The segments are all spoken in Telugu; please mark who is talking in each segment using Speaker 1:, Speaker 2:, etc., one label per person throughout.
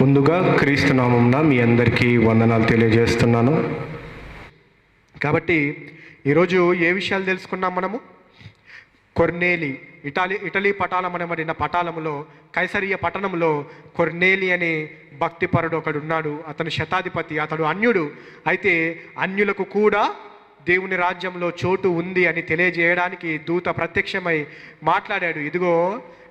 Speaker 1: ముందుగా క్రీస్తు నామంన మీ అందరికీ వందనాలు తెలియజేస్తున్నాను. కాబట్టి ఈరోజు ఏ విషయాలు తెలుసుకున్నాం మనము? కొర్నేలి ఇటాలీ ఇటలీ పటాలం అనబడిన పటాలములో కైసరియ పట్టణంలో కొర్నేలి అనే భక్తిపరుడు ఒకడు ఉన్నాడు. అతను శతాధిపతి అతడు అన్యుడు. అయితే అన్యులకు కూడా దేవుని రాజ్యంలో చోటు ఉంది అని తెలియజేయడానికి దూత ప్రత్యక్షమై మాట్లాడాడు. ఇదిగో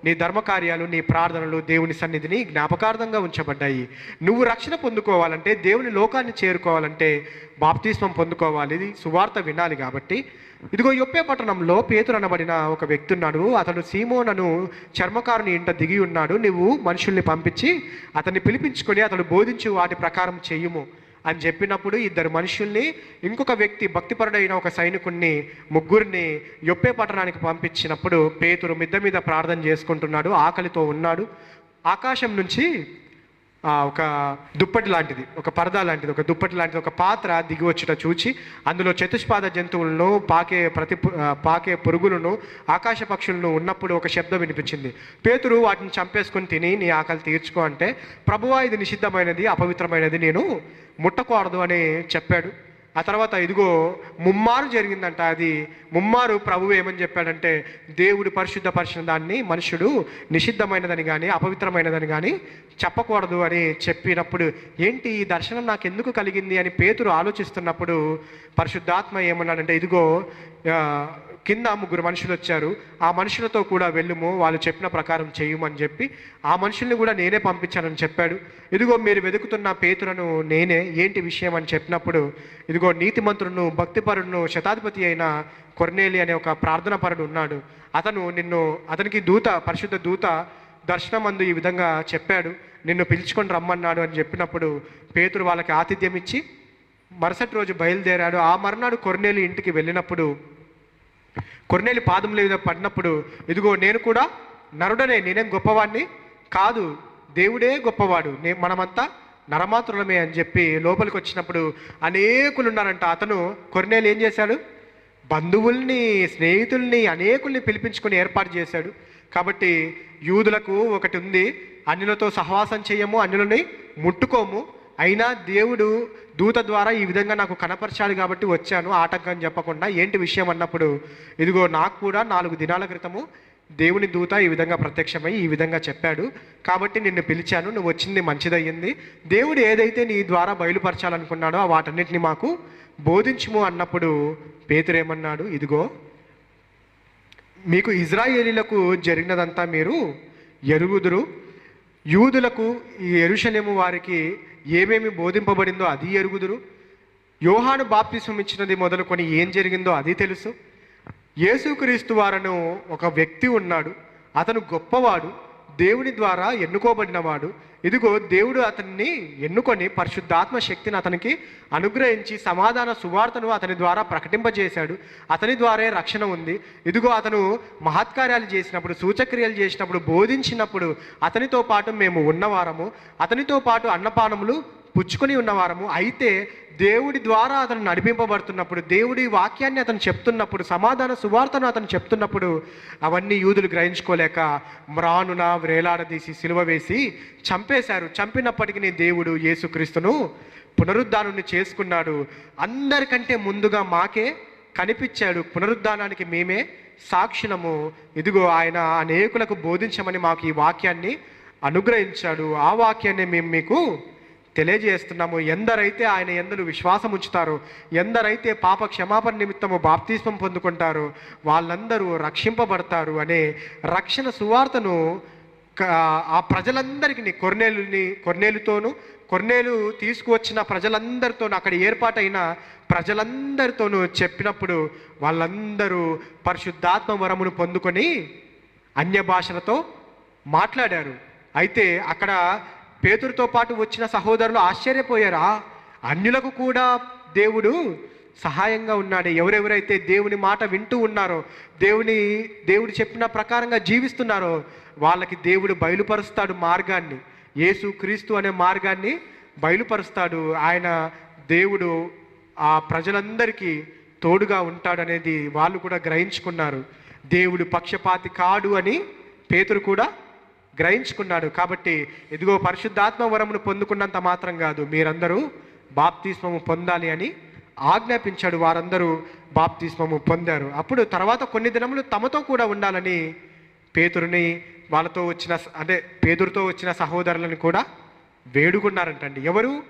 Speaker 1: నీ ధర్మకార్యాలు నీ ప్రార్థనలు దేవుని సన్నిధిని జ్ఞాపకార్థంగా ఉంచబడ్డాయి. నువ్వు రక్షణ పొందుకోవాలంటే దేవుని లోకాన్ని చేరుకోవాలంటే బాప్తిస్మం పొందుకోవాలి. సువార్త వినాలి కాబట్టి. ఇదిగో యొప్పే పట్టణంలో పేతురు అనబడిన ఒక వ్యక్తి ఉన్నాడు. అతడు సీమోనను చర్మకారుని ఇంట దిగి ఉన్నాడు. నువ్వు మనుషుల్ని పంపించి అతన్ని పిలిపించుకొని అతడు బోధించు వాటి ప్రకారం చెయ్యము అని చెప్పినప్పుడు ఇద్దరు మనుషుల్ని ఇంకొక వ్యక్తి భక్తిపరుడైన ఒక సైనికుణ్ణి ముగ్గురిని యొప్పే పట్టణానికి పంపించినప్పుడు పేతురు మిద్ద మీద ప్రార్థన చేసుకుంటున్నాడు ఆకలితో ఉన్నాడు. ఆకాశం నుంచి ఒక దుప్పటి లాంటిది ఒక పరదా లాంటిది ఒక దుప్పటి లాంటిది ఒక పాత్ర దిగివచ్చుట చూచి అందులో చతుష్పాద జంతువులను పాకే ప్రతి పాకే పురుగులను ఆకాశ పక్షులను ఉన్నప్పుడు ఒక శబ్దం వినిపించింది. పేతురు వాటిని చంపేసుకొని తిని నీ ఆకలి తీర్చుకో అంటే ప్రభువా ఇది నిషిద్ధమైనది అపవిత్రమైనది నేను ముట్టకూడదు అని చెప్పాడు. ఆ తర్వాత ఇదిగో ముమ్మారు జరిగిందంట అది. ముమ్మారు ప్రభువు ఏమని చెప్పాడంటే దేవుడు పరిశుద్ధపరిచిన దాన్ని మనుషుడు నిషిద్ధమైనదని కానీ అపవిత్రమైనదని కానీ చెప్పకూడదు అని చెప్పినప్పుడు ఏంటి ఈ దర్శనం నాకు ఎందుకు కలిగింది? అని పేతురు ఆలోచిస్తున్నప్పుడు పరిశుద్ధాత్మ ఏమన్నాడంటే ఇదిగో కింద ముగ్గురు మనుషులు వచ్చారు. ఆ మనుషులతో కూడా వెళ్ళుము వాళ్ళు చెప్పిన ప్రకారం చేయమని చెప్పి ఆ మనుషుల్ని కూడా నేనే పంపించానని చెప్పాడు. ఇదిగో మీరు వెతుకుతున్న పేతులను నేనే ఏంటి విషయం అని చెప్పినప్పుడు ఇదిగో నీతిమంతుడును భక్తిపరుడును శతాధిపతి అయిన కొర్నేలి అనే ఒక ప్రార్థన పరుడు ఉన్నాడు. అతను నిన్ను అతనికి దూత పరిశుద్ధ దూత దర్శనమందు ఈ విధంగా చెప్పాడు. నిన్ను పిలుచుకొని రమ్మన్నాడు అని చెప్పినప్పుడు పేతురు వాళ్ళకి ఆతిథ్యం ఇచ్చి మరుసటి రోజు బయలుదేరాడు. ఆ మరునాడు కొర్నేలి ఇంటికి వెళ్ళినప్పుడు కొన్నేళ్ళు పాదముల మీద పడినప్పుడు ఇదిగో నేను కూడా నరుడనే నేనేం గొప్పవాడిని కాదు దేవుడే గొప్పవాడు నే మనమంతా నరమాత్రులమే అని చెప్పి లోపలికి వచ్చినప్పుడు అనేకులు ఉన్నారంట అతను కొర్నేలు ఏం చేశాడు? బంధువుల్ని స్నేహితుల్ని అనేకుల్ని పిలిపించుకొని ఏర్పాటు చేశాడు. కాబట్టి యూదులకు ఒకటి ఉంది అన్యులతో సహవాసం చేయము అన్యులని ముట్టుకోము అయినా దేవుడు దూత ద్వారా ఈ విధంగా నాకు కనపరిచాడు కాబట్టి వచ్చాను ఆటంకం చెప్పకుండా. ఏంటి విషయం అన్నప్పుడు ఇదిగో నాకు కూడా నాలుగు దినాల క్రితము దేవుని దూత ఈ విధంగా ప్రత్యక్షమై ఈ విధంగా చెప్పాడు. కాబట్టి నిన్ను పిలిచాను నువ్వు వచ్చింది మంచిదయ్యింది. దేవుడు ఏదైతే నీ ద్వారా బయలుపరచాలనుకున్నాడో ఆ వాటన్నిటిని మాకు బోధించుము అన్నప్పుడు పేతురేమన్నాడు ఇదిగో మీకు ఇజ్రాయేలీలకు జరిగినదంతా మీరు ఎరుగుదురు. యూదులకు ఈ ఎరుషలేము వారికి ఏమేమి బోధింపబడిందో అది ఎరుగుదురు. యోహాను బాప్తిసం ఇచ్చినది మొదలుకొని ఏం జరిగిందో అది తెలుసు. యేసుక్రీస్తు వారను ఒక వ్యక్తి ఉన్నాడు. అతను గొప్పవాడు. దేవుని ద్వారా ఎన్నుకోబడినవాడు. ఇదిగో దేవుడు అతన్ని ఎన్నుకొని పరిశుద్ధాత్మ శక్తిని అతనికి అనుగ్రహించి సమాధాన సువార్తను అతని ద్వారా ప్రకటింపజేశాడు. అతని ద్వారే రక్షణ ఉంది. ఇదిగో అతను మహత్కార్యాలు చేసినప్పుడు సూచక్రియలు చేసినప్పుడు బోధించినప్పుడు అతనితో పాటు మేము ఉన్నవారము. అతనితో పాటు అన్నపానములు పుచ్చుకొని ఉన్నవారము అయితే దేవుడి ద్వారా అతను నడిపింపబడుతున్నప్పుడు దేవుడి వాక్యాన్ని అతను చెప్తున్నప్పుడు సమాధాన సువార్తను అతను చెప్తున్నప్పుడు అవన్నీ యూదులు గ్రహించుకోలేక మ్రానున వ్రేలాడదీసి సిలువ వేసి చంపేశారు. చంపినప్పటికీ దేవుడు యేసుక్రీస్తును పునరుద్ధానాన్ని చేసుకున్నాడు. అందరికంటే ముందుగా మాకే కనిపించాడు. పునరుద్ధానానికి మేమే సాక్షిణము ఇదిగో ఆయన అనేకులకు బోధించమని మాకు ఈ వాక్యాన్ని అనుగ్రహించాడు. ఆ వాక్యాన్ని మేము మీకు తెలియజేస్తున్నాము. ఎందరైతే ఆయన ఎందరు విశ్వాసం ఉంచుతారో ఎందరైతే పాప క్షమాపణ నిమిత్తము బాప్తిస్మం పొందుకుంటారో వాళ్ళందరూ రక్షింపబడతారు అనే రక్షణ సువార్తను క- ఆ ప్రజలందరికీ కొర్నేలుని కొర్నేలుతోనూ కొర్నేలు తీసుకువచ్చిన ప్రజలందరితోనూ అక్కడ ఏర్పాటైన ప్రజలందరితోనూ చెప్పినప్పుడు వాళ్ళందరూ పరిశుద్ధాత్మ వరమును పొందుకొని అన్య భాషలతో మాట్లాడారు. అయితే అక్కడ పేతురుతో పాటు వచ్చిన సహోదరులు ఆశ్చర్యపోయారా? అన్యులకు కూడా దేవుడు సహాయంగా ఉన్నాడు. ఎవరెవరైతే దేవుని మాట వింటూ ఉన్నారో దేవుని దేవుడు చెప్పిన ప్రకారంగా జీవిస్తున్నారో వాళ్ళకి దేవుడు బయలుపరుస్తాడు మార్గాన్ని. యేసు క్రీస్తు అనే మార్గాన్ని బయలుపరుస్తాడు. ఆయన దేవుడు ఆ ప్రజలందరికీ తోడుగా ఉంటాడనేది వాళ్ళు కూడా గ్రహించుకున్నారు. దేవుడు పక్షపాతి కాడు అని పేతురు కూడా గ్రహించుకున్నాడు. కాబట్టి ఇదిగో పరిశుద్ధాత్మ వరమును పొందుకున్నంత మాత్రం కాదు మీరందరూ బాప్తిస్మము పొందాలి అని ఆజ్ఞాపించాడు. వారందరూ బాప్తిస్మము పొందారు. అప్పుడు తర్వాత కొన్ని దినములు తమతో కూడా ఉండాలని పేతురుని వాళ్ళతో వచ్చిన అంటే పేదరుతో వచ్చిన సహోదరులను కూడా వేడుకున్నారంటండి. ఎవరు?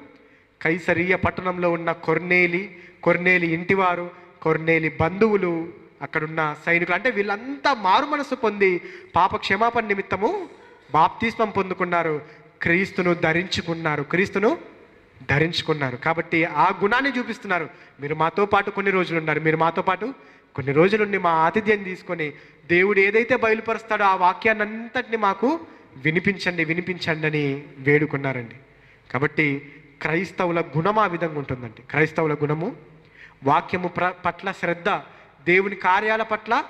Speaker 1: కైసరీయ పట్టణంలో ఉన్న కొర్నేలి కొర్నేలి ఇంటివారు కొర్నేలి బంధువులు అక్కడున్న సైనికులు. అంటే వీళ్ళంతా మారు మనసు పొంది పాప క్షమాపణ నిమిత్తము బాప్తిస్మం పొందుకున్నారు క్రీస్తును ధరించుకున్నారు క్రీస్తును ధరించుకున్నారు. కాబట్టి ఆ గుణాన్ని చూపిస్తున్నారు. మీరు మాతో పాటు కొన్ని రోజులు ఉన్నారు. మీరు మాతో పాటు కొన్ని రోజులుండి మా ఆతిథ్యం తీసుకొని దేవుడు ఏదైతే బయలుపరుస్తాడో ఆ వాక్యాన్ని అంతటిని మాకు వినిపించండి వినిపించండి అని వేడుకున్నారండి. కాబట్టి క్రైస్తవుల గుణం ఆ విధంగా ఉంటుందండి. క్రైస్తవుల గుణము వాక్యము ప్ర పట్ల శ్రద్ధ దేవుని కార్యాల పట్ల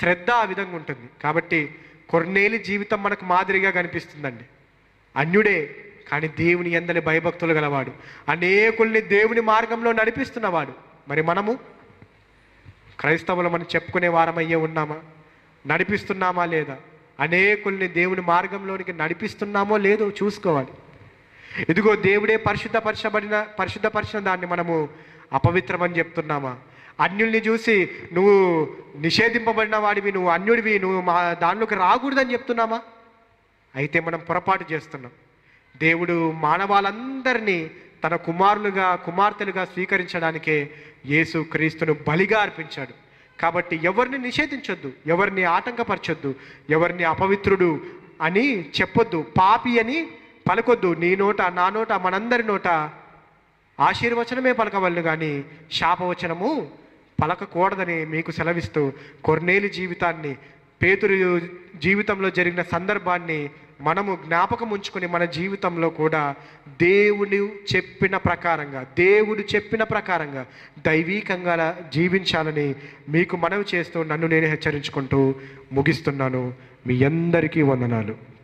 Speaker 1: శ్రద్ధ ఆ విధంగా ఉంటుంది. కాబట్టి కొర్నేలి జీవితం మనకు మాదిరిగా కనిపిస్తుందండి. అన్యుడే కానీ దేవుని ఎందని భయభక్తులు గలవాడు. అనేకుల్ని దేవుని మార్గంలో నడిపిస్తున్నవాడు. మరి మనము క్రైస్తవులు మనం చెప్పుకునే వారమయ్యే ఉన్నామా? నడిపిస్తున్నామా లేదా? అనేకుల్ని దేవుని మార్గంలోనికి నడిపిస్తున్నామో లేదో చూసుకోవాలి. ఇదిగో దేవుడే పరిశుద్ధపరచబడిన పరిశుద్ధపరిచిన దాన్ని మనము అపవిత్రమని చెప్తున్నామా? అన్యుల్ని చూసి నువ్వు నిషేధింపబడిన వాడివి నువ్వు అన్యుడివి నువ్వు మా దానిలోకి రాకూడదని చెప్తున్నామా? అయితే మనం పొరపాటు చేస్తున్నాం. దేవుడు మానవాళందరినీ తన కుమారులుగా కుమార్తెలుగా స్వీకరించడానికే యేసు క్రీస్తును బలిగా అర్పించాడు. కాబట్టి ఎవరిని నిషేధించొద్దు ఎవరిని ఆటంకపరచొద్దు ఎవరిని అపవిత్రుడు అని చెప్పొద్దు పాపి అని పలకొద్దు. నీ నోట నా నోట మనందరి నోట ఆశీర్వచనమే పలకవలను కానీ శాపవచనము పలకకూడదని మీకు సెలవిస్తూ కొర్నేలి జీవితాన్ని పేతురు జీవితంలో జరిగిన సందర్భాన్ని మనము జ్ఞాపకం ఉంచుకుని మన జీవితంలో కూడా దేవుడు చెప్పిన ప్రకారంగా దేవుడు చెప్పిన ప్రకారంగా దైవీకంగా జీవించాలని మీకు మనవి చేస్తూ నన్ను నేను హెచ్చరించుకుంటూ ముగిస్తున్నాను. మీ అందరికీ వందనాలు.